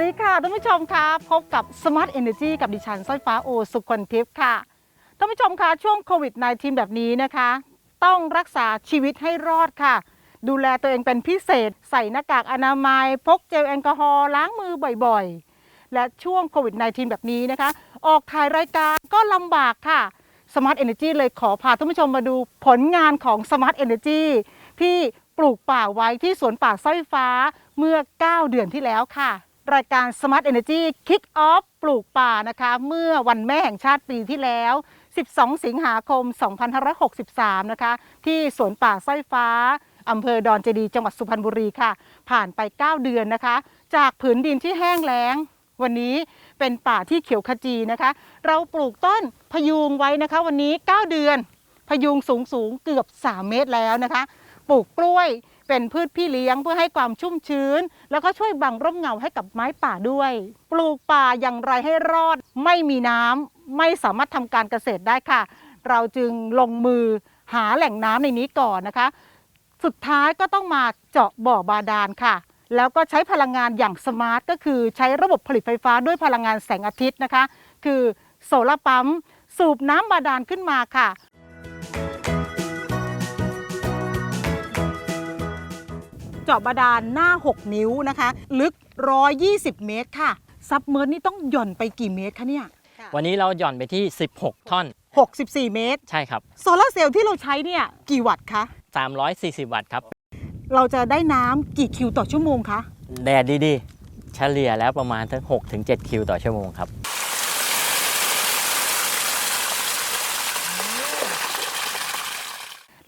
วัสดีค่ะท่านผู้ชมคะพบกับ Smart Energy กับดิฉันสร้อยฟ้าโอสุคนทิพย์ค่ะท่านผู้ชมคะช่วงโควิด -19 แบบนี้นะคะ ต้องรักษาชีวิตให้รอดค่ะ ดูแลตัวเองเป็นพิเศษ ใส่หน้ากากอนามัย พกเจลแอลกอฮอล์ล้างมือบ่อยๆ และช่วงโควิด -19 แบบนี้นะคะ ออกถ่ายรายการก็ลำบากค่ะ Smart Energy เลยขอพาท่านผู้ชมมาดูผลงานของ Smart Energy ที่ปลูกป่าไว้ที่สวนป่าสร้อยฟ้าเมื่อ 9 เดือนที่แล้วค่ะ รายการ Smart Energy Kick Off ปลูกป่านะคะ เมื่อวันแม่แห่งชาติปีที่แล้ว 12 สิงหาคม 2563 นะคะ ที่สวนป่าสร้อยฟ้าอำเภอดอนเจดี จังหวัดสุพรรณบุรีค่ะ ผ่านไป 9 เดือนนะคะ จากผืนดินที่แห้งแล้ง วันนี้เป็นป่าที่เขียวขจีนะคะ เราปลูกต้นพยุงไว้นะคะ วันนี้ 9 เดือน พยุงสูงสูงเกือบ 3 เมตรแล้วนะคะ ปลูกกล้วย เป็นพืชพี่เลี้ยงเพื่อให้ความชุ่มชื้น แล้วก็ช่วยบังร่มเงาให้กับไม้ป่าด้วย ปลูกป่าอย่างไรให้รอด ไม่มีน้ำไม่สามารถทำการเกษตรได้ค่ะ เราจึงลงมือหาแหล่งน้ำในนี้ก่อนนะคะ สุดท้ายก็ต้องมาเจาะบ่อบาดาลค่ะ แล้วก็ใช้พลังงานอย่างสมาร์ทก็คือใช้ระบบผลิตไฟฟ้าด้วยพลังงานแสงอาทิตย์นะคะ คือโซลาร์ปั๊มสูบน้ำบาดาลขึ้นมาค่ะ เจาะบาดาลหน้า 6 นิ้วนะคะ ลึก 120 เมตรค่ะ ซับเมอร์นี่ต้องหย่อนไปกี่เมตรคะเนี่ย วันนี้เราหย่อนไปที่ 16 ท่อน 64 เมตร ใช่ครับ โซลาร์เซลล์ที่เราใช้เนี่ยกี่วัตต์คะ 340 วัตต์ครับ เราจะได้น้ำกี่คิวต่อชั่วโมงคะ แดดดีๆ เฉลี่ยแล้วประมาณทั้ง6ถึง7คิวต่อชั่วโมงครับ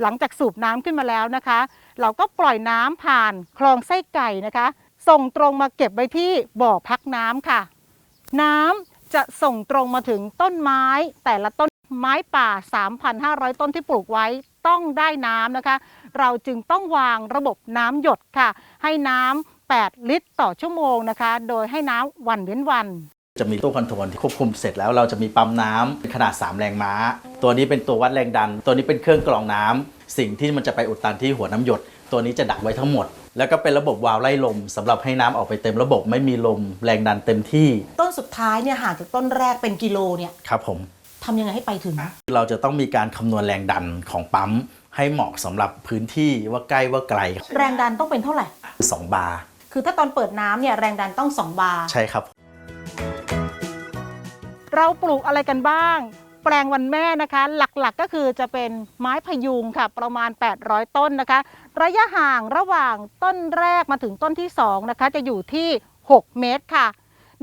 หลังจากสูบน้ำขึ้นมาแล้วนะคะ เราก็ปล่อยน้ำผ่านคลองไส้ไก่นะคะ ส่งตรงมาเก็บไว้ที่บ่อพักน้ำค่ะ น้ำจะส่งตรงมาถึงต้นไม้ แต่ละต้นไม้ป่า 3,500 ต้นที่ปลูกไว้ต้องได้น้ำนะคะ เราจึงต้องวางระบบน้ำหยดค่ะ ให้น้ำ8 ลิตรต่อชั่วโมงนะคะ โดยให้น้ำวันเว้นวัน จะมีตู้คอนโทรลที่ควบคุมเสร็จแล้วเราจะมีปั๊มน้ำขนาด 3 แรงม้า ตัวนี้เป็นตัววัดแรงดัน ตัวนี้เป็นเครื่องกรองน้ำสิ่งที่มันจะไปอุดตันที่หัวน้ำหยด ตัวนี้จะดักไว้ทั้งหมด แล้วก็เป็นระบบวาล์วไล่ลมสำหรับให้น้ำออกไปเต็มระบบไม่มีลมแรงดันเต็มที่ ต้นสุดท้ายเนี่ยห่างจากต้นแรกเป็นกิโลเนี่ยครับผมทำยังไงให้ไปถึง เราจะต้องมีการคำนวณแรงดันของปั๊มให้เหมาะสำหรับพื้นที่ว่าใกล้ว่าไกล แรงดันต้องเป็นเท่าไหร่ 2 บาร์ คือถ้าตอนเปิดน้ำเนี่ยแรงดันต้อง 2 บาร์ ใช่ครับ เราปลูกอะไรกันบ้าง แปลงวันแม่นะคะ หลักๆก็คือจะเป็นไม้พยุงค่ะ ประมาณ 800 ต้นนะคะ ระยะห่างระหว่างต้นแรกมาถึงต้นที่2นะคะจะอยู่ที่ 6 เมตรค่ะ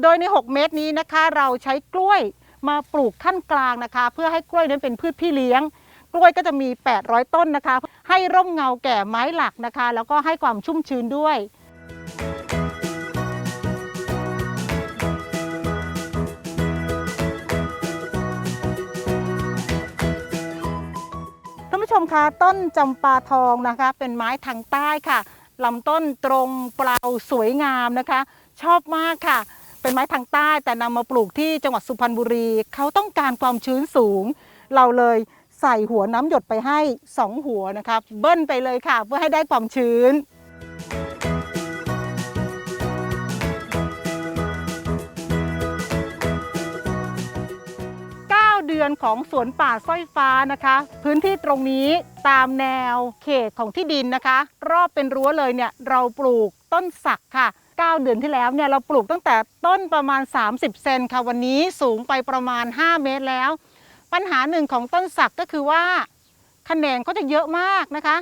โดยใน 6 เมตรนี้นะคะ เราใช้กล้วยมาปลูกขั้นกลางนะคะ เพื่อให้กล้วยนั้นเป็นพืชพี่เลี้ยง กล้วยก็จะมี 800 ต้นนะคะ ให้ร่มเงาแก่ไม้หลักนะคะ แล้วก็ให้ความชุ่มชื้นด้วย มคะต้นจำปาทองนะคะ เป็นไม้ทางใต้ค่ะลำต้นตรงเปล่าสวยงามนะคะ ชอบมากค่ะ เป็นไม้ทางใต้แต่นำมาปลูกที่จังหวัดสุพรรณบุรี เขาต้องการความชื้นสูง เราเลยใส่หัวน้ำหยดไปให้ 2 หัวนะคะ เบิ้ลไปเลยค่ะ เพื่อให้ได้ความชื้น อนของสวนป่าสร้อยฟ้านะคะ พื้นที่ตรงนี้ตามแนวเขตของที่ดินนะคะ รอบเป็นรั้วเลยเนี่ยเราปลูกต้นสักค่ะ 9 เดือนที่แล้วเนี่ยเราปลูกตั้งแต่ต้นประมาณ 30 เซนค่ะวันนี้สูงไปประมาณ 5 เมตรแล้ว ปัญหาหนึ่งของต้นสักก็คือว่าขนงเขาจะเยอะมากนะคะ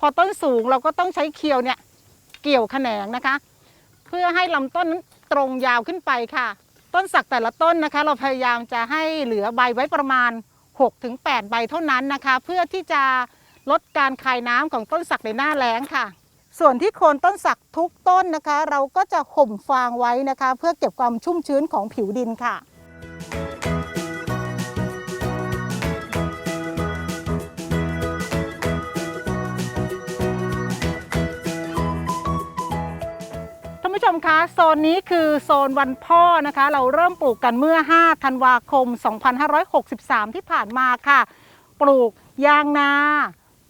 พอต้นสูงเราก็ต้องใช้เคียวเนี่ยเกี่ยวขนงนะคะ เพื่อให้ลำต้นนั้นตรงยาวขึ้นไปค่ะ ต้นสักแต่ละต้นนะคะ เราพยายามจะให้เหลือใบไว้ประมาณ 6-8 ใบเท่านั้นนะคะ เพื่อที่จะลดการคายน้ำของต้นสักในหน้าแล้งค่ะ ส่วนที่โคนต้นสักทุกต้นนะคะ เราก็จะห่มฟางไว้นะคะ เพื่อเก็บความชุ่มชื้นของผิวดินค่ะ คะโซนนี้คือโซนวันพ่อนะคะ เราเริ่มปลูกกันเมื่อ 5 ธันวาคม 2563 ที่ผ่านมาค่ะ ปลูกยางนา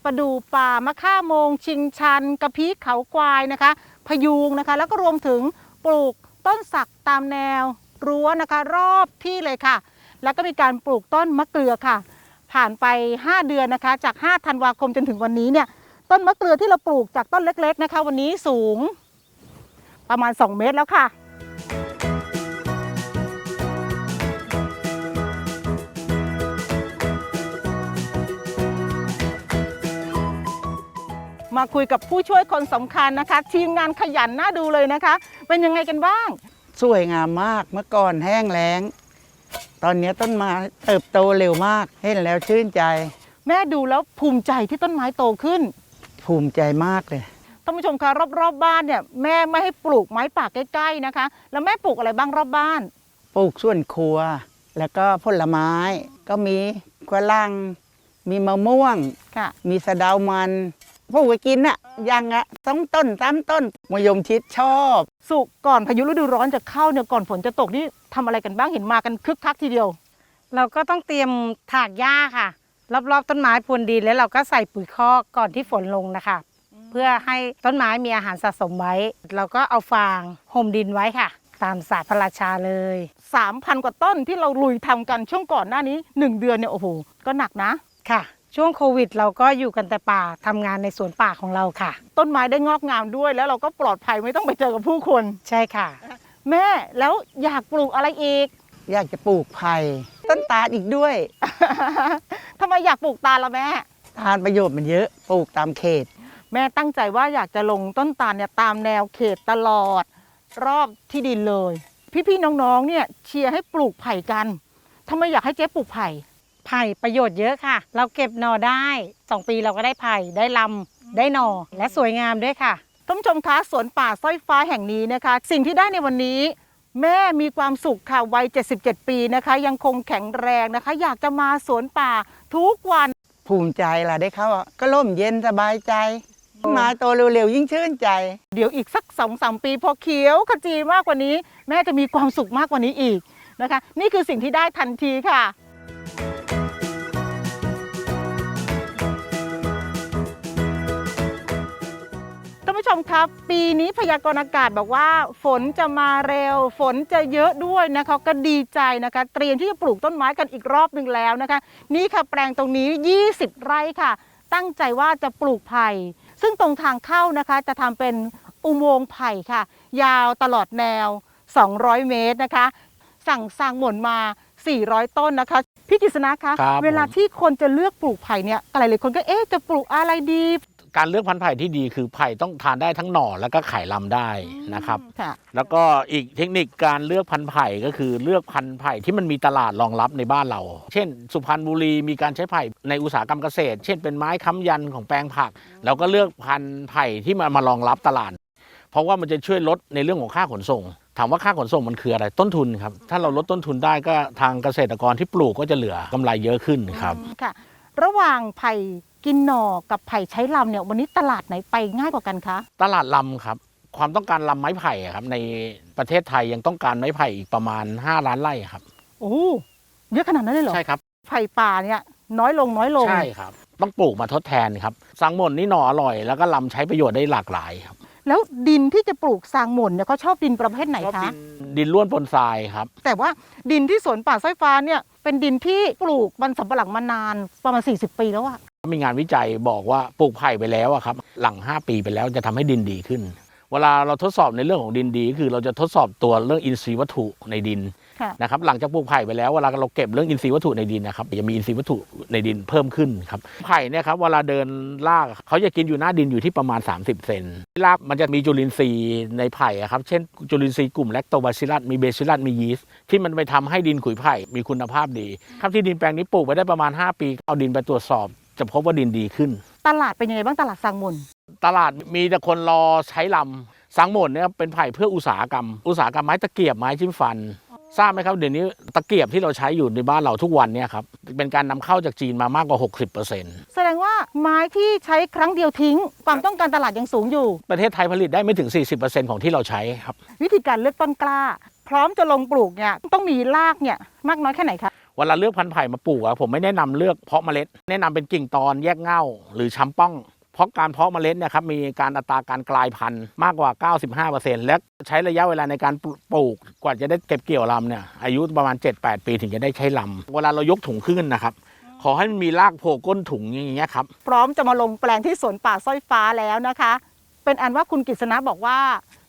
ประดูป่ามะค่าโมง ชิงชัน กระพี้เขาควายนะคะ พยุงนะคะ แล้วก็รวมถึงปลูกต้นสักตามแนวรั้วนะคะ รอบที่เลยค่ะ แล้วก็มีการปลูกต้นมะเกลือค่ะ ผ่านไป 5 เดือนนะคะ จาก 5 ธันวาคมจนถึงวันนี้เนี่ยต้นมะเกลือที่เราปลูกจากต้นเล็ก ๆนะคะ วันนี้สูง ประมาณ 2 เมตรแล้วค่ะ มาคุยกับผู้ช่วยคนสำคัญนะคะ ทีมงานขยันน่าดูเลยนะคะ เป็นยังไงกันบ้าง สวยงามมากเมื่อก่อนแห้งแล้ง ตอนนี้ต้นไม้เติบโตเร็วมาก เห็นแล้วชื่นใจ แม่ดูแล้วภูมิใจที่ต้นไม้โตขึ้น ภูมิใจมากเลย ท่านผู้ชมคะรอบๆบบ้านเนี่ยแม่ไม่ให้ปลูกไม้ป่าใกล้ๆนะคะ แล้วแม่ปลูกอะไรบ้างรอบบ้าน ปลูกส่วนครัว แล้วก็ผลไม้ก็มีกวลัง มีมะม่วง ค่ะ มีสะเดามันปลูกไว้กินอะยังอะสองต้นสามต้นมะยมชิดชอบ สุกก่อนพายุฤดูร้อนจะเข้าเนี่ยก่อนฝนจะตกนี่ทำอะไรกันบ้างเห็นมากันคึกคักทีเดียว เราก็ต้องเตรียมถากหญ้าค่ะ รอบๆต้นไม้พรวนดินแล้วเราก็ใส่ปุ๋ยคอกก่อนที่ฝนลงนะคะ เพื่อให้ต้นไม้มีอาหารสะสมไว้ เราก็เอาฟางห่มดินไว้ค่ะ ตามศาสตร์พระราชาเลย 3,000 กว่าต้นที่เราลุยทำกันช่วงก่อนหน้านี้ 1 เดือนเนี่ยโอ้โหก็หนักนะ ค่ะ ช่วงโควิด เราก็อยู่กันแต่ป่าทำงานในสวนป่าของเราค่ะ ต้นไม้ได้งอกงามด้วย แล้วเราก็ปลอดภัยไม่ต้องไปเจอกับผู้คน ใช่ค่ะ แม่แล้วอยากปลูกอะไรอีก อยากจะปลูกไผ่ต้นตาลอีกด้วย ทำไมอยากปลูกตาลละแม่ ทานประโยชน์มันเยอะ ปลูกตามเขต แม่ตั้งใจว่าอยากจะลงต้นตาลเนี่ยตามแนวเขตตลอด รอบที่ดินเลย พี่ๆน้องๆเนี่ยเชียร์ให้ปลูกไผ่กันทำไมอยากให้เจ๊ปลูกไผ่ ไผ่ประโยชน์เยอะค่ะ เราเก็บหน่อได้สองปีเราก็ได้ไผ่ได้ลำได้หน่อและสวยงามด้วยค่ะท่านผู้ชมคะสวนป่าสร้อยฟ้าแห่งนี้นะคะ สิ่งที่ได้ในวันนี้ แม่มีความสุขค่ะวัย 77 ปีนะคะ ยังคงแข็งแรงนะคะ อยากจะมาสวนป่าทุกวัน ภูมิใจล่ะได้เข้าอะก็ร่มเย็นสบายใจต้นไมาโตเร็วๆยิ่งชื่นใจ เดี๋ยวอีกสักสองสามปีพอเขียวขจีมากกว่านี้ แม่จะมีความสุขมากกว่านี้อีกนะคะ นี่คือสิ่งที่ได้ทันทีค่ะท่านผู้ชมครับ ปีนี้พยากรณ์อากาศบอกว่า ฝนจะมาเร็ว ฝนจะเยอะด้วยนะคะก็ดีใจนะคะ เตรียมที่จะปลูกต้นไม้กันอีกรอบหนึ่งแล้วนะคะ นี่ค่ะแปลงตรงนี้ 20 ไร่ค่ะ ตั้งใจว่าจะปลูกไผ่ ซึ่งตรงทางเข้านะคะจะทำเป็นอุโมงค์ไผ่ค่ะ ยาวตลอดแนว 200 เมตรนะคะ สั่งสร้างหม่นมา 400 ต้นนะคะ พี่กฤษณะคะ ครับเวลาผมที่คนจะเลือกปลูกไผ่เนี่ยหลายๆคนก็เอ๊ะจะปลูกอะไรดี การเลือกพันธุ์ไผ่ที่ดีคือไผ่ต้องทานได้ทั้งหน่อแล้วก็ไข่ลำได้นะครับ ค่ะ แล้วก็อีกเทคนิคการเลือกพันธุ์ไผ่ก็คือเลือกพันธุ์ไผ่ที่มันมีตลาดรองรับในบ้านเรา เช่น สุพรรณบุรีมีการใช้ไผ่ในอุตสาหกรรมเกษตร เช่นเป็นไม้ค้ำยันของแปลงผักเราก็เลือกพันธุ์ไผ่ที่มามารองรับตลาด เพราะว่ามันจะช่วยลดในเรื่องของค่าขนส่ง ถามว่าค่าขนส่งมันคืออะไรต้นทุนครับถ้าเราลดต้นทุนได้ก็ทางเกษตรกรที่ปลูกก็จะเหลือกำไรเยอะขึ้นครับ ค่ะ ระหว่างไผ่ กินหน่อกับไผ่ใช้ลำเนี่ยวันนี้ตลาดไหนไปง่ายกว่ากันคะ ตลาดลำครับ ความต้องการลำไม้ไผ่อะครับ ในประเทศไทยยังต้องการไม้ไผ่อีกประมาณ 5 ล้านไร่ครับ โอ้เยอะขนาดนั้นเลยเหรอ ใช่ครับไผ่ป่าเนี่ยน้อยลงน้อยลง ใช่ครับ ต้องปลูกมาทดแทนครับสังหมนนี่หน่ออร่อย แล้วก็ลำใช้ประโยชน์ได้หลากหลายครับแล้วดินที่จะปลูกสร้างหม่นเนี่ยเขาชอบดินประเภทไหนชอบคะ ดินดินล้วนปนทรายครับ แต่ว่าดินที่สวนป่าสร้อยฟ้าเนี่ยเป็นดินที่ปลูกมันสำปะหลังมานานประมาณ 40 ปีแล้วอะ มีงานวิจัยบอกว่าปลูกไผ่ไปแล้วอะครับ หลัง 5 ปีไปแล้วจะทำให้ดินดีขึ้น เวลาเราทดสอบในเรื่องของดินดี คือเราจะทดสอบตัวเรื่องอินทรีย์วัตถุในดินค่ะนะครับหลังจากปลูกไผ่ไปแล้วเวลาเราเก็บเรื่องอินทรีย์วัตถุในดินนะครับจะมีอินทรีย์วัตถุในดินเพิ่มขึ้นครับไผ่เนี่ยครับเวลาเดินลากเขาจะกินอยู่หน้าดินอยู่ที่ประมาณ 30 เซนรากมันจะมีจุลินทรีย์ในไผ่อะครับเช่นจุลินทรีย์กลุ่มแลคโตบาซิลัสมีเบซิลัสมียีสต์ที่มันไปทำให้ดินขุยไผ่มีคุณภาพดี ครับที่ดินแปลงนี้ปลูกไปได้ประมาณ 5 ปี เอาดินไปตรวจสอบ จะพบว่าดินดีขึ้น ตลาดเป็นยังไงบ้างตลาดสร้างหม่นตลาดมีแต่คนรอใช้ลำสังหมดเนี่ยเป็นไผ่เพื่ออุตสาหกรรม อุตสาหกรรมไม้ตะเกียบไม้จิ้มฟัน ทราบไหมครับเดี๋ยวนี้ตะเกียบที่เราใช้อยู่ในบ้านเราทุกวันเนี่ยครับเป็นการนำเข้าจากจีนมามากกว่า 60%แสดงว่าไม้ที่ใช้ครั้งเดียวทิ้ง ความต้องการตลาดยังสูงอยู่ ประเทศไทยผลิตได้ไม่ถึง 40%ของที่เราใช้ครับวิธีการเลือกต้นกล้า พร้อมจะลงปลูกเนี่ยต้องมีรากเนี่ยมากน้อยแค่ไหนคะ เวลาเลือกพันธุ์ไผ่มาปลูกอะผมไม่แนะนำเลือกเพาะเมล็ด แนะนำเป็นกิ่งตอนแยกเง่าหรือช้ำป้องเพเพราะการเพาะเมล็ดเนี่ยครับมีการอัตราการกลายพันธุ์มากกว่า 95%และใช้ระยะเวลาในการปลูกกว่าจะได้เก็บเกี่ยวลำเนี่ยอายุประมาณ 7-8 ปีถึงจะได้ใช้ลำเวลาเรายกถุงขึ้นนะครับขอให้มันมีรากโผล่ก้นถุงอย่างเงี้ยครับ พร้อมจะมาลงแปลงที่สวนป่าสร้อยฟ้าแล้วนะคะ เป็นอันว่าคุณกฤษณะบอกว่า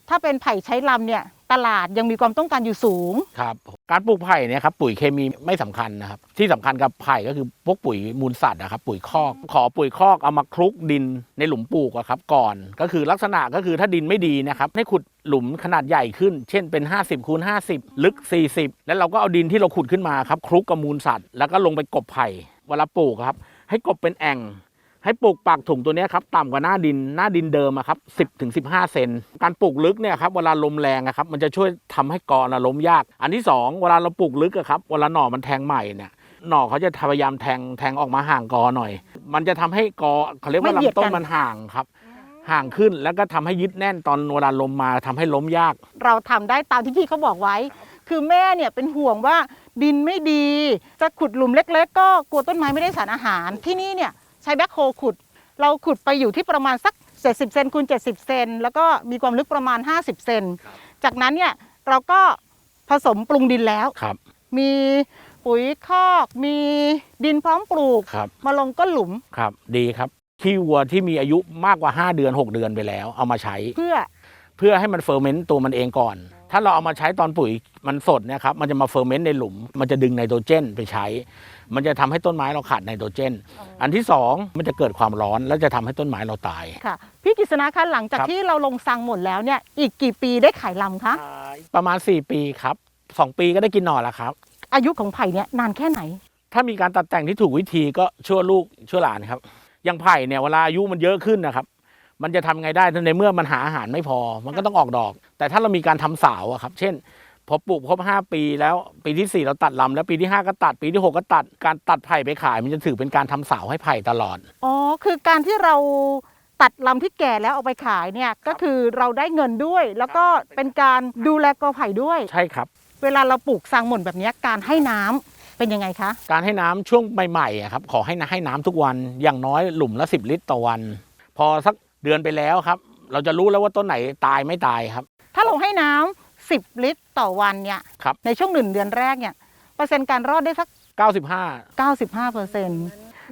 ถ้าเป็นไผ่ใช้ลำเนี่ยตลาดยังมีความต้องการอยู่สูง ครับการปลูกไผ่เนี่ยครับปุ๋ยเคมีไม่สำคัญนะครับ ที่สำคัญกับไผ่ก็คือพวกปุ๋ยมูลสัตว์นะครับปุ๋ยคอก ขอปุ๋ยคอกเอามาคลุกดินในหลุมปลูกอะครับก่อน ก็คือลักษณะก็คือถ้าดินไม่ดีนะครับให้ขุดหลุมขนาดใหญ่ขึ้น เช่นเป็น 50คูณ50 ลึก 40 แล้วเราก็เอาดินที่เราขุดขึ้นมาครับคลุกกับมูลสัตว์แล้วก็ลงไปกบไผ่เวลาปลูกครับให้กบเป็นแอ่ง ให้ปลูกปากถุงตัวเนี้ยครับต่ำกว่าหน้าดินหน้าดินเดิมอะครับ10ถึง15เซนการปลูกลึกเนี่ยครับเวลาลมแรงอะครับมันจะช่วยทำให้กอนะล้มยาก อันที่สองเวลาเราปลูกลึกอะครับเวลาหน่อมันแทงใหม่เนี่ยหน่อเขาจะพยายามแทงแทงออกมาห่างกอหน่อย มันจะทำให้กอเขาเรียกว่าไม่เหยียดลำต้นกันมันห่างครับ ห่างขึ้นแล้วก็ทำให้ยึดแน่นตอนเวลาลมมาทำให้ล้มยาก เราทำได้ตามที่พี่เขาบอกไว้ คือแม่เนี่ยเป็นห่วงว่าดินไม่ดี จะขุดหลุมเล็ก ๆ ก็กลัวต้นไม้ไม่ได้สารอาหารที่นี่เนี่ย ใช้แบ็คโฮลขุด เราขุดไปอยู่ที่ประมาณสัก 70 เซนคูณ70 เซนแล้วก็มีความลึกประมาณ 50 เซนจากนั้นเนี่ยเราก็ผสมปรุงดินแล้ว ครับ มีปุ๋ยคอก มีดินพร้อมปลูก ครับ มาลงก้นหลุมครับดีครับขี้วัวที่มีอายุมากกว่า 5 เดือน 6 เดือนไปแล้ว เอามาใช้เพื่อ เพื่อให้มันเฟอร์เมนต์ตัวมันเองก่อน ถ้าเราเอามาใช้ตอนปุ๋ยมันสดเนะครับ มันจะมาเฟอร์เมนต์ในหลุม มันจะดึงไนโตรเจนไปใช้ มันจะทำให้ต้นไม้เราขาดไนโตรเจน อันที่สองมันจะเกิดความร้อนแล้วจะทำให้ต้นไม้เราตาย ค่ะ พี่กฤษณะคะหลังจากครับที่เราลงสังหมดแล้วเนี่ย อีกกี่ปีได้ขายลำคะ ประมาณ 4 ปีครับ 2 ปีก็ได้กินหน่อแล้วครับ อายุของไผ่เนี่ยนานแค่ไหน ถ้ามีการตัดแต่งที่ถูกวิธีก็ชั่วลูกชั่วหลานครับ อย่างไผ่เนี่ยเวลาอายุมันเยอะขึ้นนะครับ มันจะทำไงได้ถ้าในเมื่อมันหาอาหารไม่พอ มันก็ต้องออกดอก แต่ถ้าเรามีการทำสาวอะครับ เช่นพอปลูกครบ5 ปีแล้วปีที่ 4 เราตัดลำแล้วปีที่ 5 ก็ตัดปีที่ 6 ก็ตัดการตัดไผ่ไปขาย มันจะถือเป็นการทำสาวให้ไผ่ตลอด อ๋อ คือการที่เราตัดลำที่แก่แล้วเอาไปขายเนี่ยก็คือเราได้เงินด้วย แล้วก็เป็นการดูแลกอไผ่ด้วยใช่ครับ เวลาเราปลูกสังหม่นแบบเนี้ยการให้น้ำเป็นยังไงคะการให้น้ำช่วงใหม่ๆอะครับขอให้น้ำให้น้ำทุกวันอย่างน้อยหลุมละ 10 ลิตรต่อวัน พอสัก เดือนไปแล้วครับ เราจะรู้แล้วว่าต้นไหนตายไม่ตายครับ ถ้าเราให้น้ำ10 ลิตรต่อวันเนี่ยครับ ในช่วงหนึ่งเดือนแรกเนี่ยเปอร์เซ็นต์การรอดได้สัก 95 95เปอร์เซ็นต์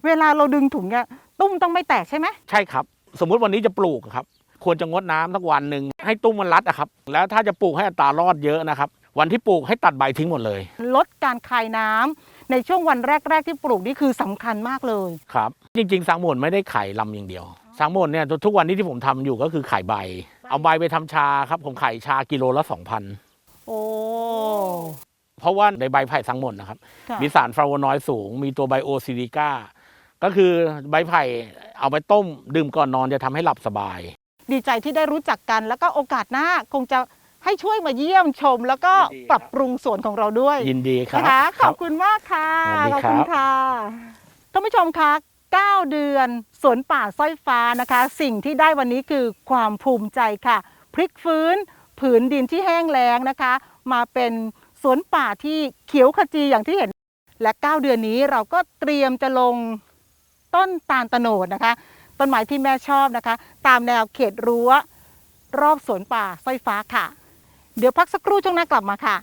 เวลาเราดึงถุงเนี่ยตุ้มต้องไม่แตกใช่ไหมใช่ครับ สมมุติวันนี้จะปลูกครับ ควรจะงดน้ำสักวันหนึ่งให้ตุ้มมันรัดอะครับ แล้วถ้าจะปลูกให้อัตรารอดเยอะนะครับ วันที่ปลูกให้ตัดใบทิ้งหมดเลยลดการคายน้ำในช่วงวันแรก ๆ ที่ปลูกนี่คือสำคัญมากเลย ครับ จริง ๆ สังหมนไม่ได้ขายลำอย่างเดียว สังหมนเนี่ยทุกวันนี้ที่ผมทำอยู่ก็คือขายใบ เอาใบไปทำชาครับ ผมขายชากิโลละ2,000โอ้เพราะว่าในใบไผ่สังหมนนะครับค่ะมีสารฟลาโวนอยด์สูง มีตัวไบโอซิลิก้าก็คือใบไผ่เอาไปต้มดื่มก่อนนอนจะทำให้หลับสบาย ดีใจที่ได้รู้จักกันแล้วก็โอกาสหน้าคงจะให้ช่วยมาเยี่ยมชม แล้วก็ยินดีครับปรับปรุงสวนของเราด้วย ยินดีครับนะคะขรัอบคุณมากค่ะสวัสดีขอบครับคุณค่ะท่านผู้ชมคะ 9 เดือน สวนป่าสร้อยฟ้านะคะ สิ่งที่ได้วันนี้คือความภูมิใจค่ะ พลิกฟื้น ผืนดินที่แห้งแล้งนะคะ มาเป็นสวนป่าที่เขียวขจีอย่างที่เห็น และ 9 เดือนนี้เราก็เตรียมจะลงต้นตาลตโนดนะคะ ต้นไม้ที่แม่ชอบนะคะ ตามแนวเขตรั้ว รอบสวนป่าสร้อยฟ้าค่ะ เดี๋ยวพักสักครู่ช่วงหน้ากลับมาค่ะ